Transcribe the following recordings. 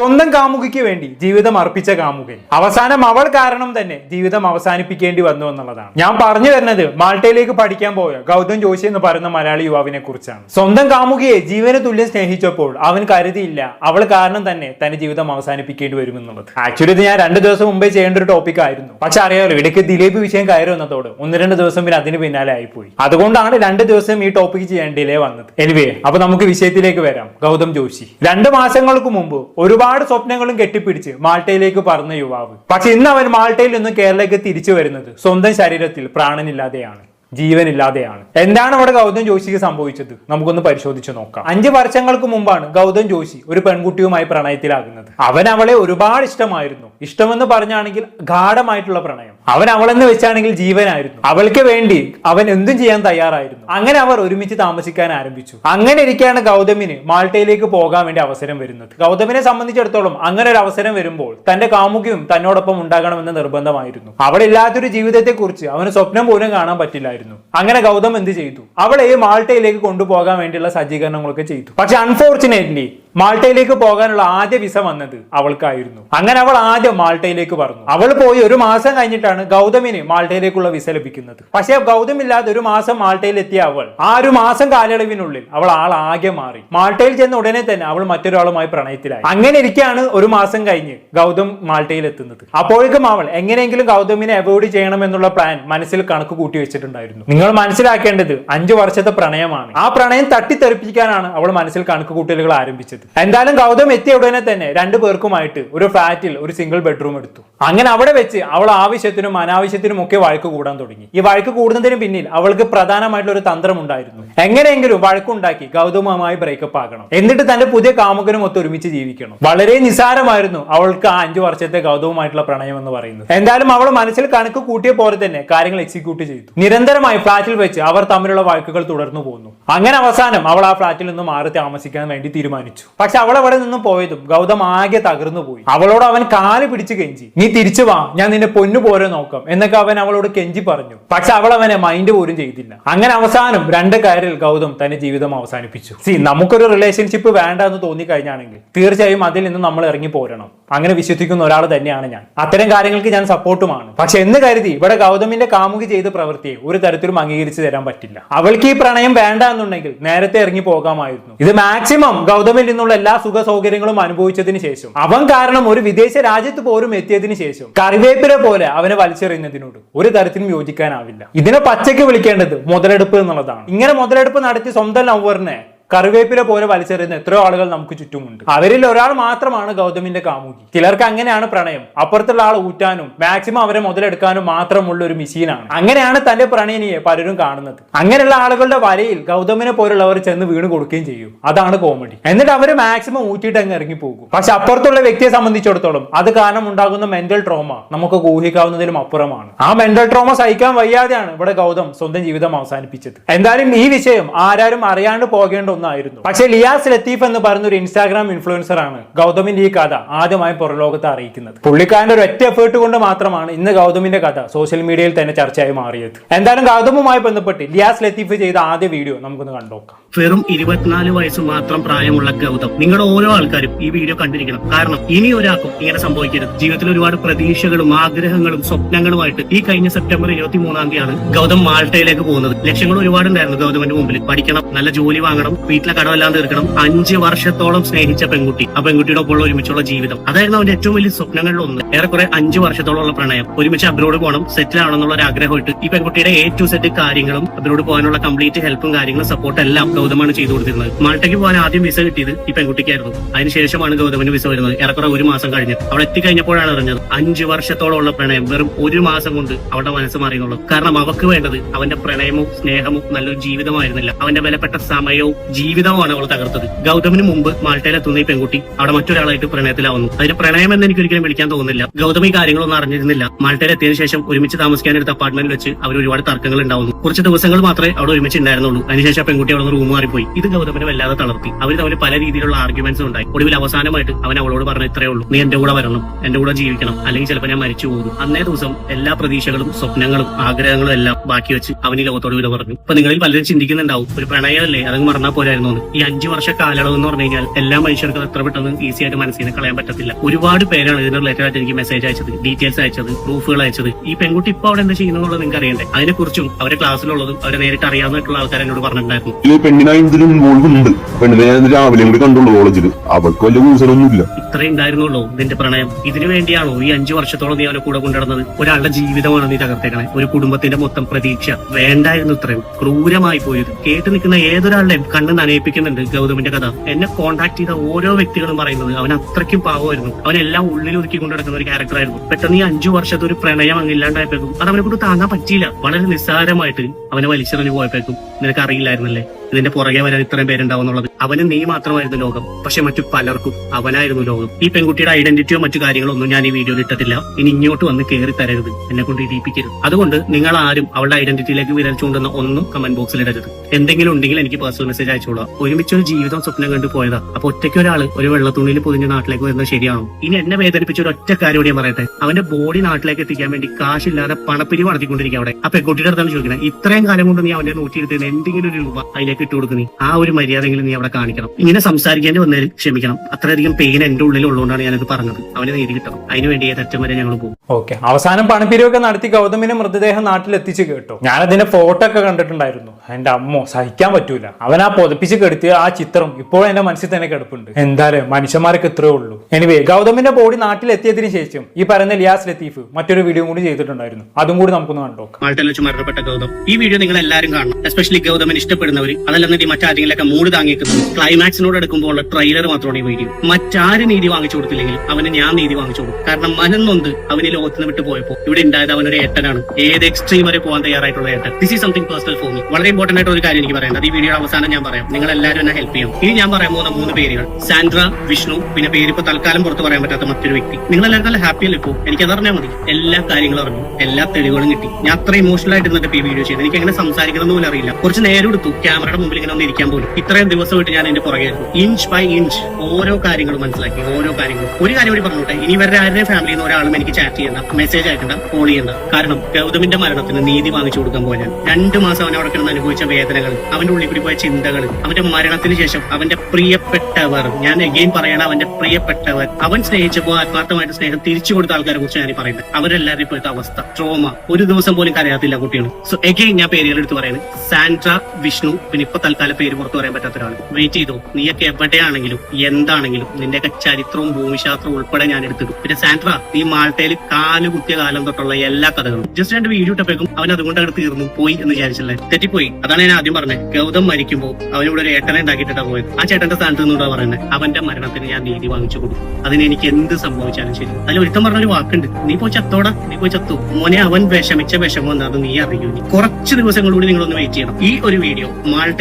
സ്വന്തം കാമുകിക്ക് വേണ്ടി ജീവിതം അർപ്പിച്ച കാമുകൻ. അവസാനം അവൾ കാരണം തന്നെ ജീവിതം അവസാനിപ്പിക്കേണ്ടി വന്നു എന്നുള്ളതാണ്. ഞാൻ പറഞ്ഞു തരുന്നത് മാൾട്ടയിലേക്ക് പഠിക്കാൻ പോയ ഗൗതം ജോഷി എന്ന് പറയുന്ന മലയാളി യുവാവിനെ കുറിച്ചാണ്. സ്വന്തം കാമുകിയെ ജീവന തുല്യം സ്നേഹിച്ചപ്പോൾ അവൻ കരുതിയില്ല അവൾ കാരണം തന്നെ തന്റെ ജീവിതം അവസാനിപ്പിക്കേണ്ടി വരുമെന്നുള്ളത് ആക്ച്വലി ഇത് ഞാൻ രണ്ട് ദിവസം മുമ്പേ ചെയ്യേണ്ട ഒരു ടോപ്പിക് ആയിരുന്നു. പക്ഷെ അറിയാമല്ലോ ഇടയ്ക്ക് ദിലീപ് വിഷയം കയറി വന്നതോട് ഒന്ന് രണ്ട് ദിവസം പിന്നെ അതിന് പിന്നാലെ ആയിപ്പോയി. അതുകൊണ്ടാണ് രണ്ട് ദിവസം ഈ ടോപ്പിക് ചെയ്യാൻ വന്നത്. എനിവേ അപ്പൊ നമുക്ക് വിഷയത്തിലേക്ക് വരാം. ഗൗതം ജോഷി. രണ്ട് മാസങ്ങൾക്ക് മുമ്പ് ഒരുപാട് സ്വപ്നങ്ങളും കെട്ടിപ്പിടിച്ച് മാൾട്ടയിലേക്ക് പറന്ന യുവാവ്. പക്ഷെ ഇന്ന് അവൻ മാൾട്ടയിൽ നിന്ന് കേരളത്തിലേക്ക് തിരിച്ചു വരുന്നത് സ്വന്തം ശരീരത്തിൽ പ്രാണനില്ലാതെയാണ്. ജീവനില്ലാതെയാണ്. എന്താണ് അവിടെ ഗൗതം ജോഷിക്ക് സംഭവിച്ചത്? നമുക്കൊന്ന് പരിശോധിച്ചു നോക്കാം. അഞ്ച് വർഷങ്ങൾക്ക് മുമ്പാണ് ഗൗതം ജോഷി ഒരു പെൺകുട്ടിയുമായി പ്രണയത്തിലാകുന്നത്. അവൻ അവളെ ഒരുപാട് ഇഷ്ടമായിരുന്നു. ഇഷ്ടമെന്ന് പറഞ്ഞാണെങ്കിൽ ഗാഠമായിട്ടുള്ള പ്രണയം. അവൻ അവളെന്ന് വെച്ചാണെങ്കിൽ ജീവനായിരുന്നു. അവൾക്ക് വേണ്ടി അവൻ എന്തും ചെയ്യാൻ തയ്യാറായിരുന്നു. അങ്ങനെ അവർ ഒരുമിച്ച് താമസിക്കാൻ ആരംഭിച്ചു. അങ്ങനെ ഇരിക്കെയാണ് ഗൗതമിന് മാൾട്ടയിലേക്ക് പോകാൻ വേണ്ടി അവസരം വരുന്നത്. ഗൗതമിനെ സംബന്ധിച്ചിടത്തോളം അങ്ങനെ ഒരു അവസരം വരുമ്പോൾ തന്റെ കാമുകിയും തന്നോടൊപ്പം ഉണ്ടാകണമെന്ന് നിർബന്ധമായിരുന്നു. അവളില്ലാത്തൊരു ജീവിതത്തെ കുറിച്ച് അവന് സ്വപ്നം പോലും കാണാൻ പറ്റില്ലായിരുന്നു. അങ്ങനെ ഗൗതം എന്ത് ചെയ്തു? അവളെ മാൾട്ടയിലേക്ക് കൊണ്ടുപോകാൻ വേണ്ടിയുള്ള സജ്ജീകരണങ്ങളൊക്കെ ചെയ്തു. പക്ഷെ അൺഫോർച്ചുനേറ്റ്ലി മാൾട്ടയിലേക്ക് പോകാനുള്ള ആദ്യ വിസ വന്നത് അവൾക്കായിരുന്നു. അങ്ങനെ അവൾ ആദ്യം മാൾട്ടയിലേക്ക് പറഞ്ഞു അവൾ പോയി ഒരു മാസം കഴിഞ്ഞിട്ടാണ് ഗൗതമിന് മാൾട്ടയിലേക്കുള്ള വിസ ലഭിക്കുന്നത്. പക്ഷേ ഗൗതം ഇല്ലാതെ ഒരു മാസം മാൾട്ടയിൽ എത്തിയ അവൾ ആ ഒരു മാസം കാലയളവിനുള്ളിൽ അവൾ ആളാകെ മാറി. മാൾട്ടയിൽ ചെന്ന ഉടനെ തന്നെ അവൾ മറ്റൊരാളുമായി പ്രണയത്തിലായി. അങ്ങനെ ഇരിക്കുകയാണ് ഒരു മാസം കഴിഞ്ഞ് ഗൗതം മാൾട്ടയിൽ എത്തുന്നത് അപ്പോഴേക്കും അവൾ എങ്ങനെയെങ്കിലും ഗൗതമിനെ അവോയ്ഡ് ചെയ്യണമെന്നുള്ള പ്ലാൻ മനസ്സിൽ കണക്ക് കൂട്ടി വെച്ചിട്ടുണ്ടായിരുന്നു. നിങ്ങൾ മനസ്സിലാക്കേണ്ടത് അഞ്ചു വർഷത്തെ പ്രണയമാണ്. ആ പ്രണയം തട്ടിത്തെറിപ്പിക്കാനാണ് അവൾ മനസ്സിൽ കണക്ക് കൂട്ടലുകൾ ആരംഭിച്ചത്. എന്തായാലും ഗൗതം എത്തിയ ഉടനെ തന്നെ രണ്ടു പേർക്കുമായിട്ട് ഒരു ഫ്ലാറ്റിൽ ഒരു സിംഗിൾ ബെഡ്റൂം എടുത്തു. അങ്ങനെ അവിടെ വെച്ച് അവൾ ആവശ്യത്തിനും അനാവശ്യത്തിനും ഒക്കെ വഴക്ക് കൂടാൻ തുടങ്ങി. ഈ വഴക്ക് കൂടുന്നതിന് പിന്നിൽ അവൾക്ക് പ്രധാനമായിട്ടുള്ള ഒരു തന്ത്രം ഉണ്ടായിരുന്നു. എങ്ങനെയെങ്കിലും വഴക്കുണ്ടാക്കി ഗൗതമുമായി ബ്രേക്കപ്പ് ആകണം. എന്നിട്ട് തന്റെ പുതിയ കാമുകനും ഒത്ത് ഒരുമിച്ച് ജീവിക്കണം. വളരെ നിസാരമായിരുന്നു അവൾക്ക് ആ അഞ്ചു വർഷത്തെ ഗൗതവുമായിട്ടുള്ള പ്രണയം എന്ന് പറയുന്നത്. എന്തായാലും അവൾ മനസ്സിൽ കണക്ക് കൂട്ടിയ പോലെ തന്നെ കാര്യങ്ങൾ എക്സിക്യൂട്ട് ചെയ്തു. നിരന്തരമായി ഫ്ളാറ്റിൽ വെച്ച് അവർ തമ്മിലുള്ള വഴക്കുകൾ തുടർന്നു പോകുന്നു അങ്ങനെ അവസാനം അവൾ ആ ഫ്ളാറ്റിൽ നിന്ന് മാറി താമസിക്കാൻ വേണ്ടി തീരുമാനിച്ചു. പക്ഷെ അവൾ അവിടെ നിന്ന് പോയതും ഗൗതം ആകെ തകർന്നു പോയി. അവളോട് അവൻ കാൽ പിടിച്ച് കെഞ്ചി. നീ തിരിച്ചു വാ ഞാൻ നിന്നെ പൊന്നു പോരെ നോക്കാം എന്നൊക്കെ അവൻ അവളോട് കെഞ്ചി പറഞ്ഞു. പക്ഷെ അവൾ അവനെ മൈൻഡ് പോലും ചെയ്തില്ല. അങ്ങനെ അവസാനം രണ്ട് കാര്യത്തിൽ ഗൗതം തന്റെ ജീവിതം അവസാനിപ്പിച്ചു. സി നമുക്കൊരു റിലേഷൻഷിപ്പ് വേണ്ട എന്ന് തോന്നി കഴിഞ്ഞാണെങ്കിൽ തീർച്ചയായും അതിൽ നിന്ന് നമ്മൾ ഇറങ്ങി പോരണം. അങ്ങനെ വിശ്വസിക്കുന്ന ഒരാൾ തന്നെയാണ് ഞാൻ. അത്തരം കാര്യങ്ങൾക്ക് ഞാൻ സപ്പോർട്ടുമാണ്. പക്ഷെ എന്ന് കരുതി ഇവിടെ ഗൗതമിന്റെ കാമുകി ചെയ്ത പ്രവൃത്തിയെ ഒരു തരത്തിലും അംഗീകരിച്ചു തരാൻ പറ്റില്ല. അവൾക്ക് ഈ പ്രണയം വേണ്ട എന്നുണ്ടെങ്കിൽ നേരത്തെ ഇറങ്ങി പോകാമായിരുന്നു. ഇത് മാക്സിമം ഗൗതമിൽ നിന്നുള്ള എല്ലാ സുഖ സൗകര്യങ്ങളും അനുഭവിച്ചതിന് ശേഷം അവൻ കാരണം ഒരു വിദേശ രാജ്യത്ത് പോലും എത്തിയതിനു ശേഷം കറിവേപ്പിലെ പോലെ അവനെ വലിച്ചെറിയുന്നതിനോട് ഒരു തരത്തിലും യോജിക്കാനാവില്ല. ഇതിനെ പച്ചയ്ക്ക് വിളിക്കേണ്ടത് മുതലെടുപ്പ് എന്നുള്ളതാണ്. ഇങ്ങനെ മുതലെടുപ്പ് നടത്തി സ്വന്തം ലവറിനെ കറിവേപ്പില പോലെ വലിച്ചെറിയുന്ന എത്രയോ ആളുകൾ നമുക്ക് ചുറ്റുമുണ്ട്. അവരിൽ ഒരാൾ മാത്രമാണ് ഗൗതമിന്റെ കാമുകി. ചിലർക്ക് അങ്ങനെയാണ് പ്രണയം. അപ്പുറത്തുള്ള ആൾ ഊറ്റാനും മാക്സിമം അവരെ മുതലെടുക്കാനും മാത്രമുള്ള ഒരു മെഷീനാണ് അങ്ങനെയാണ് തന്റെ പ്രണയനിയെ പലരും കാണുന്നത്. അങ്ങനെയുള്ള ആളുകളുടെ വലയിൽ ഗൗതമിനെ പോലുള്ളവർ ചെന്ന് വീണ് കൊടുക്കുകയും ചെയ്യും. അതാണ് കോമഡി എന്നിട്ട് അവർ മാക്സിമം ഊറ്റിയിട്ട് അങ്ങ് ഇറങ്ങി പോകും പക്ഷെ അപ്പുറത്തുള്ള വ്യക്തിയെ സംബന്ധിച്ചിടത്തോളം അത് കാരണം ഉണ്ടാകുന്ന മെന്റൽ ട്രോമ നമുക്ക് ഊഹിക്കാവുന്നതിലും അപ്പുറമാണ്. ആ മെന്റൽ ട്രോമ സഹിക്കാൻ വയ്യാതെയാണ് ഇവിടെ ഗൗതം സ്വന്തം ജീവിതം അവസാനിപ്പിച്ചത്. എന്തായാലും ഈ വിഷയം ആരാരും അറിയാണ്ട് പോകേണ്ട ഒന്നായിരുന്നു. പക്ഷേ ലിയാസ് ലത്തീഫ് എന്ന് പറയുന്ന ഒരു ഇൻസ്റ്റാഗ്രാം ഇൻഫ്ലുവൻസർ ആണ് ഗൗതമിന്റെ ഈ കഥ ആദ്യമായി പുറലോകത്ത് അറിയിക്കുന്നത്. പുള്ളിക്കാരന്റെ ഒരു ഒറ്റ എഫേർട്ട് കൊണ്ട് മാത്രമാണ് ഇന്ന് ഗൗതമിന്റെ കഥ സോഷ്യൽ മീഡിയയിൽ തന്നെ ചർച്ചയായി മാറിയത്. എന്തായാലും ഗൗതമുമായി ബന്ധപ്പെട്ട് ലിയാസ് ലത്തീഫ് ചെയ്ത ആദ്യ വീഡിയോ നമുക്കൊന്ന് കണ്ടുനോക്കാം വെറും ഇരുപത്തിനാല് വയസ്സ് മാത്രം പ്രായമുള്ള ഗൗതം. നിങ്ങളുടെ ഓരോ ആൾക്കാരും ഈ വീഡിയോ കണ്ടിരിക്കണം. കാരണം ഇനി ഒരാൾക്കും ഇങ്ങനെ സംഭവിക്കരുത്. ജീവിതത്തിൽ ഒരുപാട് പ്രതീക്ഷകളും ആഗ്രഹങ്ങളും സ്വപ്നങ്ങളുമായിട്ട് ഈ കഴിഞ്ഞ സെപ്റ്റംബർ ഇരുപത്തി മൂന്നാം തീയതിയാണ് ഗൗതം മാൾട്ടയിലേക്ക് പോകുന്നത്. ലക്ഷ്യങ്ങൾ ഒരുപാട് ഉണ്ടായിരുന്നു ഗൗതമിന്റെ മുമ്പിൽ. പഠിക്കണം നല്ല ജോലി വാങ്ങണം വീട്ടിലെ കടമെല്ലാം തീർക്കണം അഞ്ച് വർഷത്തോളം സ്നേഹിച്ച പെൺകുട്ടി. ആ പെൺകുട്ടിയുടെ ഒപ്പം ഒരുമിച്ചുള്ള ജീവിതം. അതായിരുന്നു അവന്റെ ഏറ്റവും വലിയ സ്വപ്നങ്ങളിൽ ഒന്ന് ഏറെക്കുറെ അഞ്ച് വർഷത്തോളമുള്ള പ്രണയം. ഒരുമിച്ച് അബ്രോഡ് പോകണം സെറ്റിൽ ആണെന്നുള്ള ഒരു ആഗ്രഹമായിട്ട് ഈ പെൺകുട്ടിയുടെ എ ടു സെറ്റ് കാര്യങ്ങളും അബ്രോഡ് പോകാനുള്ള കംപ്ലീറ്റ് ഹെൽപ്പും കാര്യങ്ങളും സപ്പോർട്ട് എല്ലാം ഗൗതമാണ് ചെയ്തു കൊടുത്തിരുന്നത്. മാൾട്ടയ്ക്ക് പോകാൻ ആദ്യം വിസ കിട്ടിയത് ഈ പെൺകുട്ടിക്കായിരുന്നു. അതിനുശേഷമാണ് ഗൗതമിന് വിസ വരുന്നത്. ഏറെക്കുറെ ഒരു മാസം കഴിഞ്ഞ്. അവിടെ എത്തിക്കഴിഞ്ഞപ്പോഴാണ് അറിഞ്ഞത്. അഞ്ച് വർഷത്തോളമുള്ള പ്രണയം വെറും ഒരു മാസം കൊണ്ട് അവളുടെ മനസ്സ് മാറിയുള്ളൂ കാരണം അവക്ക് വേണ്ടത് അവന്റെ പ്രണയമോ സ്നേഹമോ നല്ലൊരു ജീവിതമായിരുന്നില്ല. അവന്റെ വിലപ്പെട്ട സമയവും ജീവിതവുമാണ് അവൾ തകർത്തത്. ഗൗതമിന് മുമ്പ് മാൾട്ടയിലെത്തുന്ന ഈ പെൺകുട്ടി അവിടെ മറ്റൊരാളായിട്ട് പ്രണയത്തിലാവുന്നു. അതിന് പ്രണയം എന്ന് എനിക്ക് ഒരിക്കലും വിളിക്കാൻ തോന്നുന്നില്ല. ഗൗതം ഈ കാര്യങ്ങളൊന്നും അറിഞ്ഞിരുന്നില്ല. മാൾട്ടയിൽ എത്തിയതിനു ശേഷം ഒരുമിച്ച് താമസിക്കാൻ എടുത്ത അപ്പാർട്ട്മെന്റിൽ വെച്ച് അവർ ഒരുപാട് തർക്കങ്ങൾ ഉണ്ടാവുന്നു. കുറച്ച് ദിവസങ്ങൾ മാത്രമേ അവിടെ ഒരുമിച്ച് ഉണ്ടായിരുന്നുള്ളൂ. അതിനുശേഷം പെൺകുട്ടി അവിടെ റൂം മാറിപ്പോയി ഇത് ഗൗതമനെ വല്ലാതെ തളർത്തി. അവർ തമ്മിൽ പല രീതിയിലുള്ള ആർഗ്യുമെന്റ്സ് ഉണ്ടായി. ഒടുവിൽ അവസാനമായിട്ട് അവൻ അവളോട് പറഞ്ഞ ഇത്രേ ഉള്ളൂ. നീ എന്റെ കൂടെ വരണം. എന്റെ കൂടെ ജീവിക്കണം. അല്ലെങ്കിൽ ചിലപ്പോൾ ഞാൻ മരിച്ചു പോകും. അന്നേ ദിവസം എല്ലാ പ്രതീക്ഷകളും സ്വപ്നങ്ങളും ആഗ്രഹങ്ങളും എല്ലാം ബാക്കി വെച്ച് അവൻ ഈ ലോകത്തോട് വിട പറഞ്ഞു. ഇപ്പൊ നിങ്ങളിൽ പലരും ചിന്തിക്കുന്നുണ്ടാവും ഒരു പ്രണയമല്ലേ അതങ്ങ് മറന്നാൽ പോരായിരുന്നു? ഈ അഞ്ചു വർഷ കാലയളവ് എന്ന് പറഞ്ഞു കഴിഞ്ഞാൽ എല്ലാ മനുഷ്യർക്കും എത്ര പെട്ടെന്ന് ഈസി ആയിട്ട് മനസ്സിനെ കളയാൻ പറ്റത്തില്ല. ഒരുപാട് പേരാണ് ഇതിന് റിലേറ്റഡ് ആയിട്ട് എനിക്ക് മെസ്സേജ് അയച്ചത് ഡീറ്റെയിൽസ് അയച്ചത് പ്രൂഫുകൾ അയച്ചത്. ഈ പെൺകുട്ടി ഇപ്പൊ അവിടെ എന്താ ചെയ്യുന്നുള്ളത് നിങ്ങൾക്ക് അറിയണ്ടേ അതിനെക്കുറിച്ചും അവരെ ക്ലാസ്സിലുള്ളതും അവരെ നേരിട്ട് അറിയാവുന്നതായിട്ടുള്ള ആൾക്കാർ എന്നോട് പറഞ്ഞിട്ടുണ്ടായിരുന്നു. ഈ പെണ്ണിനെ ഇതിൽ ഇൻവോൾവ് ഉണ്ട് പെണ്ണിനെ ഞാൻ രാവിലെ കൂടി കണ്ടുള്ളൂ കോളേജിൽ അവൾക്ക് വലിയ കൂസലൊന്നുമില്ല ഇത്രയും ഉണ്ടായിരുന്നുള്ളൂ നിന്റെ പ്രണയം. ഇതിനു വേണ്ടിയാണോ ഈ അഞ്ചു വർഷത്തോളം നീ അവനെ കൂടെ കൊണ്ടുനടന്നത്? ഒരാളുടെ ജീവിതമാണ് നീ തകർത്തേക്കണേ. ഒരു കുടുംബത്തിന്റെ മൊത്തം പ്രതീക്ഷ. വേണ്ടായിരുന്നു ഇത്രയും. ക്രൂരമായി പോയത്. കേട്ട് നിൽക്കുന്ന ഏതൊരാളുടെയും കണ്ണ് നനയിപ്പിക്കുന്നുണ്ട് ഗൗതമിന്റെ കഥ. എന്നെ കോൺടാക്ട് ചെയ്ത ഓരോ വ്യക്തികളും പറയുന്നത് അവൻ അത്രയ്ക്കും പാവമായിരുന്നു. അവൻ എല്ലാം ഉള്ളിൽ ഒതുക്കി കൊണ്ടു നടക്കുന്ന ഒരു ക്യാരക്ടറായിരുന്നു പെട്ടെന്ന് ഈ അഞ്ചു വർഷത്തെ ഒരു പ്രണയം അങ്ങ് ഇല്ലാണ്ടായപ്പോഴും അത് അവനെ കൊണ്ട് താങ്ങാൻ പറ്റിയില്ല. വളരെ നിസ്സാരമായിട്ട് അവനെ വലിച്ചെറിഞ്ഞു പോയപ്പോഴും നിനക്ക് അറിയില്ലായിരുന്നല്ലേ? ഇതിന്റെ പുറകെ വരാൻ ഇത്രയും പേരുണ്ടാവുന്നുള്ളത് അവന് നീ മാത്രമായിരുന്നു ലോകം. പക്ഷെ മറ്റു പലർക്കും അവനായിരുന്നു ലോകം. ഈ പെൺകുട്ടിയുടെ ഐഡന്റിറ്റിയോ മറ്റു കാര്യങ്ങളോ ഒന്നും ഞാൻ ഈ വീഡിയോയിൽ ഇട്ടിട്ടില്ല. ഇനി ഇങ്ങോട്ട് വന്ന് കയറി തരരുത്. എന്നെ കൊണ്ട് ഇടിപ്പിക്കരുത് അതുകൊണ്ട് നിങ്ങൾ ആരും അവളുടെ ഐഡന്റിറ്റിയിലേക്ക് വിരൽ ചൂണ്ടുന്ന ഒന്നും കമന്റ് ബോക്സിൽ ഇടരുത്. എന്തെങ്കിലും ഉണ്ടെങ്കിൽ എനിക്ക് പേഴ്സണൽ മെസ്സേജ് അയച്ചോളാം ഒരുമിച്ച് ഒരു ജീവിതം സ്വപ്നം കണ്ടു പോയതാ. അപ്പൊ ഒറ്റയ്ക്ക് ഒരാൾ ഒരു വെള്ളത്തുണിയിൽ പൊതിഞ്ഞ് നാട്ടിലേക്ക് വരുന്നത് ശരിയാണോ? ഇനി എന്നെ വേദനിപ്പിച്ച ഒരു ഒറ്റ കാര്യം ഞാൻ പറയട്ടെ. അവന്റെ ബോഡി നാട്ടിലേക്ക് എത്തിക്കാൻ വേണ്ടി കാശില്ലാതെ പണപ്പിരി നടത്തിക്കൊണ്ടിരിക്കുക അവിടെ. ആ പെൺകുട്ടിയുടെ അടുത്താണ് ചോദിക്കുന്നത്. ഇത്രയും കാലം കൊണ്ട് നീ അവന്റെ എടുത്തത് എന്തെങ്കിലും ഒരു രൂപ അതിലേക്ക് ഇട്ട് കൊടുക്കുന്നീ ആ ഒരു മര്യാദയെങ്കിലും നീ അവിടെ കാണിക്കണം. ഇങ്ങനെ സംസാരിക്കേണ്ടി വന്നതിൽ ക്ഷമിക്കണം. അത്രയധികം പെയിൻ എന്റെ ഉള്ളിൽ ഉള്ളതുകൊണ്ടാണ് ഞാനത് പറഞ്ഞത്. അവന് നീതി കിട്ടണം. അതിനുവേണ്ടി ഏതറ്റം വരെ ഞങ്ങൾ പോകും. ഓക്കെ. അവസാനം പണപ്പിരിവൊക്കെ നടത്തി ഗൗതമിന്റെ മൃതദേഹം നാട്ടിൽ കേട്ടോ. അതിന്റെ ഫോട്ടോ ഒക്കെ കണ്ടിട്ടുണ്ടായിരുന്നു. എന്റെ അമ്മോ സഹിക്കാൻ പറ്റൂല. അവൻ ആ പൊതപ്പിച്ച് കെടുത്തിയ ആ ചിത്രം ഇപ്പോഴും എന്റെ മനസ്സിൽ തന്നെ കിടപ്പുണ്ട്. എന്തായാലും മനുഷ്യന്മാർക്ക് ഇത്രേ ഉള്ളൂ. എനിവേ ഗൗതമിന്റെ ബോഡി നാട്ടിൽ എത്തിയതിനു ശേഷം ഈ പറയുന്ന ലിയാസ് ലത്തീഫ് മറ്റൊരു വീഡിയോ കൂടി ചെയ്തിട്ടുണ്ടായിരുന്നു. അതും കൂടി നമുക്കൊന്ന് കണ്ടോ മാൾട്ടയിൽ വെച്ച് മരണപ്പെട്ട ഗൗതം. ഈ വീഡിയോ നിങ്ങൾ എല്ലാവരും കാണണം. എസ്പെഷ്യലി ഗൗതമൻ ഇഷ്ടപ്പെടുന്നവർ അതല്ലെന്നുണ്ടെങ്കിൽ മറ്റാരെങ്കിലൊക്കെ മൂട് താങ്ങിക്കുന്നു ക്ലൈമാക്സിനോട് എടുക്കുമ്പോൾ ഉള്ള ട്രെയിലർ മാത്രമാണ് ഈ വീഡിയോ മറ്റാര് നീതി വാങ്ങിച്ചു കൊടുത്തില്ലെങ്കിൽ അവന് ഞാൻ നീതി വാങ്ങിച്ചു കൊടുക്കും. കാരണം മനം നൊന്ത് അവന് ഈ ലോകത്ത് നിന്ന് വിട്ടു പോയപ്പോൾ ഇവിടെ ഉണ്ടായത് അവനൊരു ഏട്ടനാണ്. ഏത് എക്സ്ട്രീം വരെ പോകാൻ തയ്യാറായിട്ടുള്ള ഏട്ടൻ. This is something personal for me വളരെ ഇമ്പോർട്ടന്റ് ആയിട്ട് ഒരു കാര്യം എനിക്ക് പറയേണ്ടത് ഈ വീഡിയോ അവസാനം ഞാൻ പറയാം. നിങ്ങൾ എല്ലാവരും എന്നെ ഹെൽപ്പ് ചെയ്യും ഇനി ഞാൻ പറയാൻ പോകുന്ന മൂന്ന് പേരുകൾ. സാൻഡ്ര വിഷ്ണു പിന്നെ പേര് ഇപ്പൊ തൽക്കാലം പുറത്ത് പറയാൻ പറ്റാത്ത മറ്റൊരു വ്യക്തി. നിങ്ങൾ എല്ലാവരും നല്ല ഹാപ്പി അല്ലേ ഇപ്പോൾ എനിക്ക് അതറിഞ്ഞാൽ മതി. എല്ലാ കാര്യങ്ങളും അറിഞ്ഞു. എല്ലാ തെളിവുകളും കിട്ടി. ഞാൻ അത്ര ഇമോഷണൽ ആയിട്ട് നിന്നിട്ട് ഈ വീഡിയോ ചെയ്യുന്നത്. എനിക്ക് എങ്ങനെ സംസാരിക്കണം പോലും അറിയില്ല. കുറച്ച് നേരം എടുത്തു. ക്യാമറയുടെ മുമ്പിൽ ഇങ്ങനെ ഇരിക്കാൻ പോലും. ഇത്രയും ദിവസമായിട്ട് ഞാൻ എന്റെ പുറകെയായിരുന്നു ഇഞ്ച് ബൈ ഇഞ്ച് ഓരോ കാര്യങ്ങളും മനസ്സിലാക്കി ഓരോ കാര്യങ്ങളും ഒരു കാര്യം കൂടി പറഞ്ഞോട്ടെ? ഇനി ഇവരുടെ ആരുടെ ഫാമിലിയിൽ നിന്ന് ഒരാളും എനിക്ക് ചാറ്റ് ചെയ്യണ്ട മെസ്സേജ് അയക്കണ്ട കോൾ ചെയ്യണ്ട. കാരണം ഗൗതമിന്റെ മരണത്തിന് നീതി വാങ്ങിച്ചു കൊടുക്കാൻ പോയാൽ രണ്ട് മാസം അവനെ അവിടെ കിടന്ന് അനുഭവിച്ച വേദനകൾ അവന്റെ ഉള്ളിൽ കൂടി പോയ ചിന്തകൾ അവന്റെ മരണത്തിന് ശേഷം അവന്റെ പ്രിയപ്പെട്ടവർ. ഞാൻ എഗെയിൻ പറയണ അവന്റെ പ്രിയപ്പെട്ടവർ. അവൻ സ്നേഹിച്ചപ്പോൾ ആത്മാർത്ഥമായിട്ട് സ്നേഹം തിരിച്ചു കൊടുത്ത ആൾക്കാരെ കുറിച്ച് ഞാൻ പറയുന്നത് അവരെല്ലാവരും ഇപ്പോഴത്തെ അവസ്ഥ. ട്രോമ ഒരു ദിവസം പോലും കരയാത്തില്ല കുട്ടികൾ സോ എഗെയിൻ ഞാൻ പേരുകൾ എടുത്ത് പറയുന്നത് സാൻഡ്ര വിഷ്ണു പിന്നെ ഇപ്പൊ തൽക്കാലം പേര് പുറത്തു പറയാൻ പറ്റാത്ത ഒരാൾ വെയിറ്റ് ചെയ്തു. നീയൊക്കെ എവിടെയാണെങ്കിലും എന്താണെങ്കിലും നിന്റെയൊക്കെ ചരിത്രവും ഭൂമിശാസ്ത്രവും ഉൾപ്പെടെ ഞാൻ എടുത്തിട്ടു പിന്നെ സാൻഡ്ര നീ മാൾട്ടയിൽ കാൽ കുത്തിയ കാലം തൊട്ടുള്ള എല്ലാ കഥകളും. ജസ്റ്റ് രണ്ട് വീഡിയോ ഇട്ടപ്പോഴേക്കും അവൻ അതുകൊണ്ട് അവിടെ തീർന്നു പോയി എന്ന് വിചാരിച്ചല്ലേ. തെറ്റിപ്പോയി. അതാണ് ഞാൻ ആദ്യം പറഞ്ഞത്. ഗൗതം മരിക്കുമ്പോൾ അവനിവിടെ ഒരു ഏട്ടനെ ഉണ്ടാക്കിയിട്ടാണ് പോയത്. ആ ചേട്ടന്റെ സ്ഥാനത്ത് നിന്നൂടാ പറയുന്നത് അവന്റെ മരണത്തിന് ഞാൻ നീതി വാങ്ങിച്ചു കൊടുക്കും. അതിന് എനിക്ക് എന്ത് സംഭവിച്ചാലും ശരി. അതിൽ ഒരുത്തം പറഞ്ഞ ഒരു വാക്കുണ്ട്. നീ പോയി ചത്തോടാ നീ പോയി ചത്തു. മോനെ അവൻ വിഷമിച്ച വിഷമം എന്നത് നീ അറിയൂ കുറച്ച് ദിവസങ്ങളിലൂടെ നിങ്ങളൊന്ന് വെയിറ്റ് ചെയ്യണം. ഈ ഒരു വീഡിയോ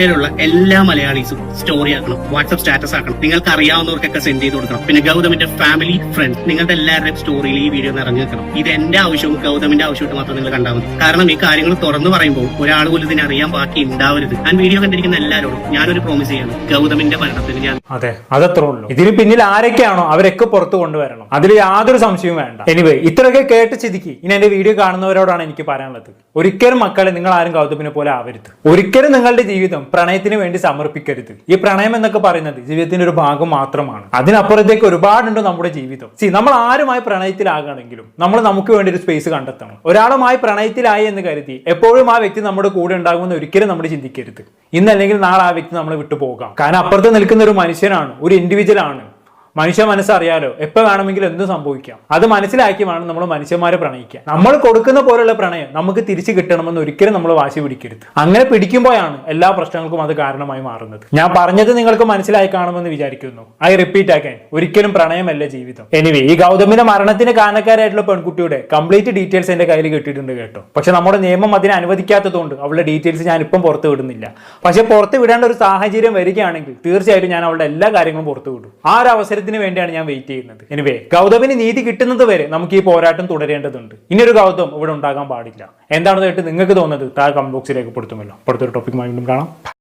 മാൾട്ടയിലുള്ള എല്ലാ മലയാളീസും സ്റ്റോറി ആക്കണം വാട്സ്ആപ്പ് സ്റ്റാറ്റസ് ആക്കണം. നിങ്ങൾക്ക് അറിയാവുന്നവർക്കൊക്കെ സെൻഡ് ചെയ്ത് കൊടുക്കണം. പിന്നെ ഗൗതമിന്റെ ഫാമിലി ഫ്രണ്ട്സ് നിങ്ങളുടെ എല്ലാവരുടെയും സ്റ്റോറിയിൽ ഈ വീഡിയോ നിറഞ്ഞു വെക്കണം. ഇത് എന്റെ ആവശ്യവും ഗൗതമിന്റെ ആവശ്യമായിട്ട് മാത്രം നിങ്ങൾ കണ്ടാൽ മതി. കാരണം ഈ കാര്യങ്ങൾ തുറന്നു പറയുമ്പോൾ ഒരാൾ പോലും ഇതിനെ അറിയാൻ ബാക്കി ഉണ്ടാവരുത്. ഞാൻ വീഡിയോ കണ്ടിരിക്കുന്ന എല്ലാവരോടും ഞാനൊരു പ്രോമിസ് ചെയ്യണം ഗൗതമിന്റെ മരണത്തിന് ഞാൻ അതെ അതത്രേ ഉള്ളൂ. ഇതിന് പിന്നിൽ ആരൊക്കെയാണോ അവരൊക്കെ പുറത്തു കൊണ്ടുവരണം. അതിൽ യാതൊരു സംശയവും വേണ്ട. എനിവേ ഇത്രയൊക്കെ കേട്ട് ചിതിക്കി. ഇനി എന്റെ വീഡിയോ കാണുന്നവരോടാണ് എനിക്ക് പറയാനുള്ളത്. ഒരിക്കലും മക്കളെ നിങ്ങൾ ആരും ഗൗതമിനെ പോലെ ആവരുത്. ഒരിക്കലും നിങ്ങളുടെ ജീവിതം പ്രണയത്തിന് വേണ്ടി സമർപ്പിക്കരുത്. ഈ പ്രണയം എന്നൊക്കെ പറയുന്നത് ജീവിതത്തിന്റെ ഒരു ഭാഗം മാത്രമാണ്. അതിനപ്പുറത്തേക്ക് ഒരുപാടുണ്ട് നമ്മുടെ ജീവിതം. സി നമ്മൾ ആരുമായി പ്രണയത്തിലാകണമെങ്കിലും നമ്മൾ നമുക്ക് വേണ്ടി ഒരു സ്പേസ് കണ്ടെത്തണം. ഒരാളുമായി പ്രണയത്തിലായി എന്ന് കരുതി എപ്പോഴും ആ വ്യക്തി നമ്മുടെ കൂടെ ഉണ്ടാകുമെന്ന് ഒരിക്കലും നമ്മൾ ചിന്തിക്കരുത്. ഇന്നല്ലെങ്കിൽ നാളെ ആ വ്യക്തി നമ്മളെ വിട്ടുപോകാം. കാരണം അപ്പുറത്ത് നിൽക്കുന്ന ഒരു മനുഷ്യനാണ് ഒരു ഇൻഡിവിജ്വൽ ആണ്. മനുഷ്യ മനസ്സറിയാലോ? എപ്പോൾ വേണമെങ്കിലും എന്ത് സംഭവിക്കാം? അത് മനസ്സിലാക്കി വേണം നമ്മൾ മനുഷ്യന്മാരെ പ്രണയിക്കാൻ. നമ്മൾ കൊടുക്കുന്ന പോലുള്ള പ്രണയം നമുക്ക് തിരിച്ചു കിട്ടണമെന്ന് ഒരിക്കലും നമ്മൾ വാശി പിടിക്കരുത്. അങ്ങനെ പിടിക്കുമ്പോഴാണ് എല്ലാ പ്രശ്നങ്ങൾക്കും അത് കാരണമായി മാറുന്നത്. ഞാൻ പറഞ്ഞത് നിങ്ങൾക്ക് മനസ്സിലായി കാണുമെന്ന് വിചാരിക്കുന്നു. ഐ റിപ്പീറ്റ് ആക്കാൻ ഒരിക്കലും പ്രണയമല്ല ജീവിതം. എനിവേ ഈ ഗൗതമിന്റെ മരണത്തിന് കാരണക്കാരായിട്ടുള്ള പെൺകുട്ടിയുടെ കംപ്ലീറ്റ് ഡീറ്റെയിൽസ് എന്റെ കയ്യിൽ കിട്ടിയിട്ടുണ്ട് കേട്ടോ. പക്ഷെ നമ്മുടെ നിയമം അതിനെ അനുവദിക്കാത്തതുകൊണ്ട് അവളുടെ ഡീറ്റെയിൽസ് ഞാൻ ഇപ്പം പുറത്ത് വിടുന്നില്ല. പക്ഷെ പുറത്ത് വിടേണ്ട ഒരു സാഹചര്യം വരികയാണെങ്കിൽ തീർച്ചയായിട്ടും ഞാൻ അവളുടെ എല്ലാ കാര്യങ്ങളും പുറത്തു വിടും. ആ ഒരു അവസരത്തിന് വേണ്ടിയാണ് ഞാൻ വെയിറ്റ് ചെയ്യുന്നത്. എനിവേ ഗൗതമിന് നീതി കിട്ടുന്നത് വരെ നമുക്ക് ഈ പോരാട്ടം തുടരേണ്ടതുണ്ട്. ഇനിയൊരു ഗൗതം ഇവിടെ ഉണ്ടാകാൻ പാടില്ല. എന്താണെന്ന് കേട്ട് നിങ്ങൾക്ക് തോന്നുന്നത് താഴെ കമന്റ് ബോക്സിൽ രേഖപ്പെടുത്തുമല്ലോ അടുത്തൊരു ടോപ്പിക്കുമായി വീണ്ടും കാണാം.